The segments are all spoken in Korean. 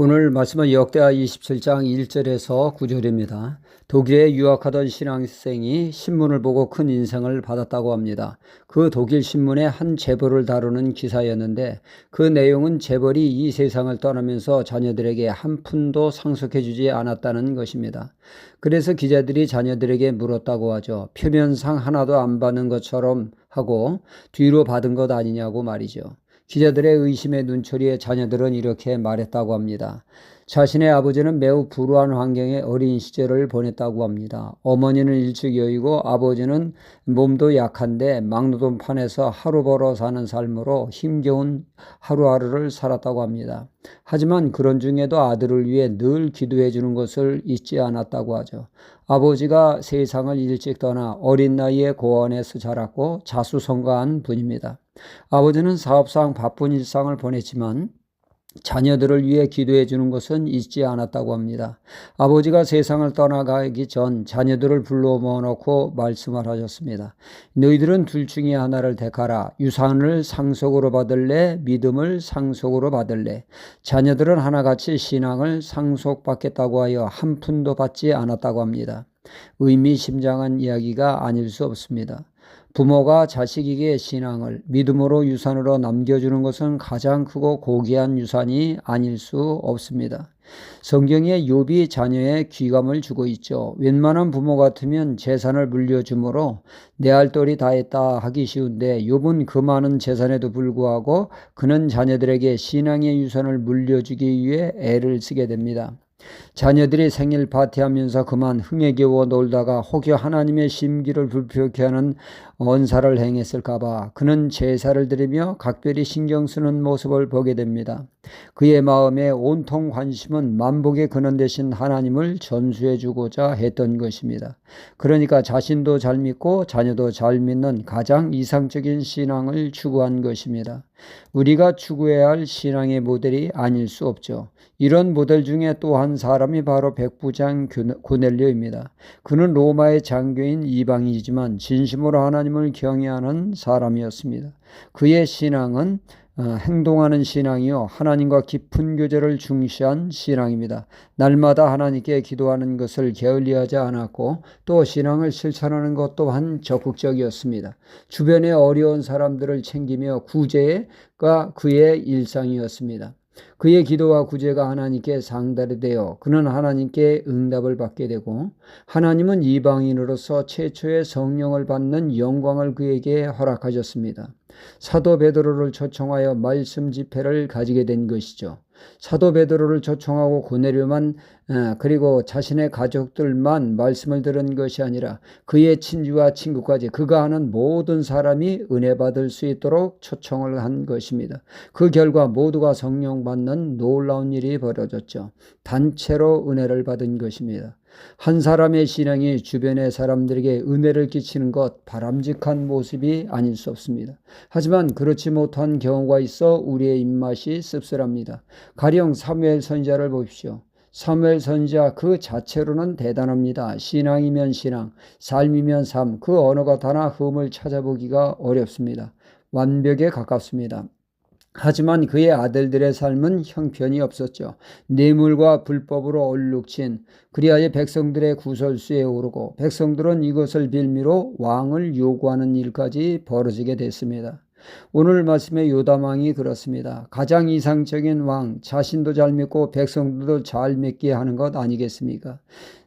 오늘 말씀은 역대하 27장 1절에서 9절입니다. 독일에 유학하던 신앙생이 신문을 보고 큰 인상을 받았다고 합니다. 그 독일 신문의 한 재벌을 다루는 기사였는데 그 내용은 재벌이 이 세상을 떠나면서 자녀들에게 한 푼도 상속해 주지 않았다는 것입니다. 그래서 기자들이 자녀들에게 물었다고 하죠. 표면상 하나도 안 받는 것처럼 하고 뒤로 받은 것 아니냐고 말이죠. 기자들의 의심의 눈초리에 자녀들은 이렇게 말했다고 합니다. 자신의 아버지는 매우 불우한 환경에 어린 시절을 보냈다고 합니다. 어머니는 일찍 여의고 아버지는 몸도 약한데 막노동판에서 하루 벌어 사는 삶으로 힘겨운 하루하루를 살았다고 합니다. 하지만 그런 중에도 아들을 위해 늘 기도해 주는 것을 잊지 않았다고 하죠. 아버지가 세상을 일찍 떠나 어린 나이에 고원에서 자랐고 자수성가한 분입니다. 아버지는 사업상 바쁜 일상을 보냈지만 자녀들을 위해 기도해 주는 것은 잊지 않았다고 합니다. 아버지가 세상을 떠나가기 전 자녀들을 불러 모아놓고 말씀을 하셨습니다. 너희들은 둘 중에 하나를 택하라. 유산을 상속으로 받을래? 믿음을 상속으로 받을래? 자녀들은 하나같이 신앙을 상속받겠다고 하여 한 푼도 받지 않았다고 합니다. 의미심장한 이야기가 아닐 수 없습니다. 부모가 자식에게 신앙을 믿음으로 유산으로 남겨주는 것은 가장 크고 고귀한 유산이 아닐 수 없습니다. 성경에 욥이 자녀의 귀감을 주고 있죠. 웬만한 부모 같으면 재산을 물려주므로 내할 돌이 다 했다 하기 쉬운데 욥은 그 많은 재산에도 불구하고 그는 자녀들에게 신앙의 유산을 물려주기 위해 애를 쓰게 됩니다. 자녀들이 생일 파티하면서 그만 흥에 겨워 놀다가 혹여 하나님의 심기를 불편케 하는 언사를 행했을까봐 그는 제사를 드리며 각별히 신경 쓰는 모습을 보게 됩니다. 그의 마음에 온통 관심은 만복의 근원 되신 하나님을 전수해 주고자 했던 것입니다. 그러니까 자신도 잘 믿고 자녀도 잘 믿는 가장 이상적인 신앙을 추구한 것입니다. 우리가 추구해야 할 신앙의 모델이 아닐 수 없죠. 이런 모델 중에 또 한 사람이 바로 백부장 고넬료입니다. 그는 로마의 장교인 이방이지만 진심으로 하나님을 경외하는 사람이었습니다. 그의 신앙은 어, 행동하는 신앙이요. 하나님과 깊은 교제를 중시한 신앙입니다. 날마다 하나님께 기도하는 것을 게을리하지 않았고 또 신앙을 실천하는 것 또한 적극적이었습니다. 주변의 어려운 사람들을 챙기며 구제가 그의 일상이었습니다. 그의 기도와 구제가 하나님께 상달이 되어 그는 하나님께 응답을 받게 되고 하나님은 이방인으로서 최초의 성령을 받는 영광을 그에게 허락하셨습니다. 사도 베드로를 초청하여 말씀 집회를 가지게 된 것이죠. 사도 베드로를 초청하고 고네료만 어, 그리고 자신의 가족들만 말씀을 들은 것이 아니라 그의 친지와 친구까지 그가 아는 모든 사람이 은혜 받을 수 있도록 초청을 한 것입니다. 그 결과 모두가 성령 받는 놀라운 일이 벌어졌죠. 단체로 은혜를 받은 것입니다. 한 사람의 신앙이 주변의 사람들에게 은혜를 끼치는 것 바람직한 모습이 아닐 수 없습니다. 하지만 그렇지 못한 경우가 있어 우리의 입맛이 씁쓸합니다. 가령 사무엘 선지자를 보십시오. 사무엘 선지자 그 자체로는 대단합니다. 신앙이면 신앙, 삶이면 삶, 그 언어가 다나 흠을 찾아보기가 어렵습니다. 완벽에 가깝습니다. 하지만 그의 아들들의 삶은 형편이 없었죠. 뇌물과 불법으로 얼룩진 그리하여 백성들의 구설수에 오르고 백성들은 이것을 빌미로 왕을 요구하는 일까지 벌어지게 됐습니다. 오늘 말씀의 요담왕이 그렇습니다. 가장 이상적인 왕, 자신도 잘 믿고 백성들도 잘 믿게 하는 것 아니겠습니까?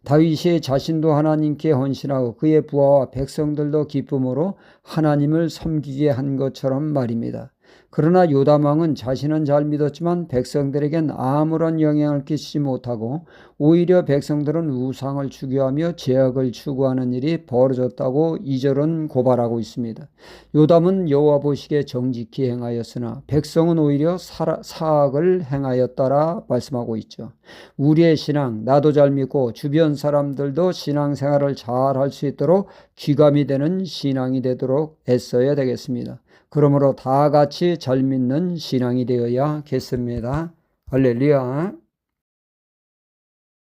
다윗이 자신도 하나님께 헌신하고 그의 부하와 백성들도 기쁨으로 하나님을 섬기게 한 것처럼 말입니다. 그러나 요담왕은 자신은 잘 믿었지만 백성들에겐 아무런 영향을 끼치지 못하고 오히려 백성들은 우상을 추구하며 제약을 추구하는 일이 벌어졌다고 이절은 고발하고 있습니다. 요담은 여호와 보시기에 정직히 행하였으나 백성은 오히려 사악을 행하였다라 말씀하고 있죠. 우리의 신앙 나도 잘 믿고 주변 사람들도 신앙생활을 잘 할 수 있도록 귀감이 되는 신앙이 되도록 애써야 되겠습니다. 그러므로 다 같이 잘 믿는 신앙이 되어야 겠습니다. 할렐루야.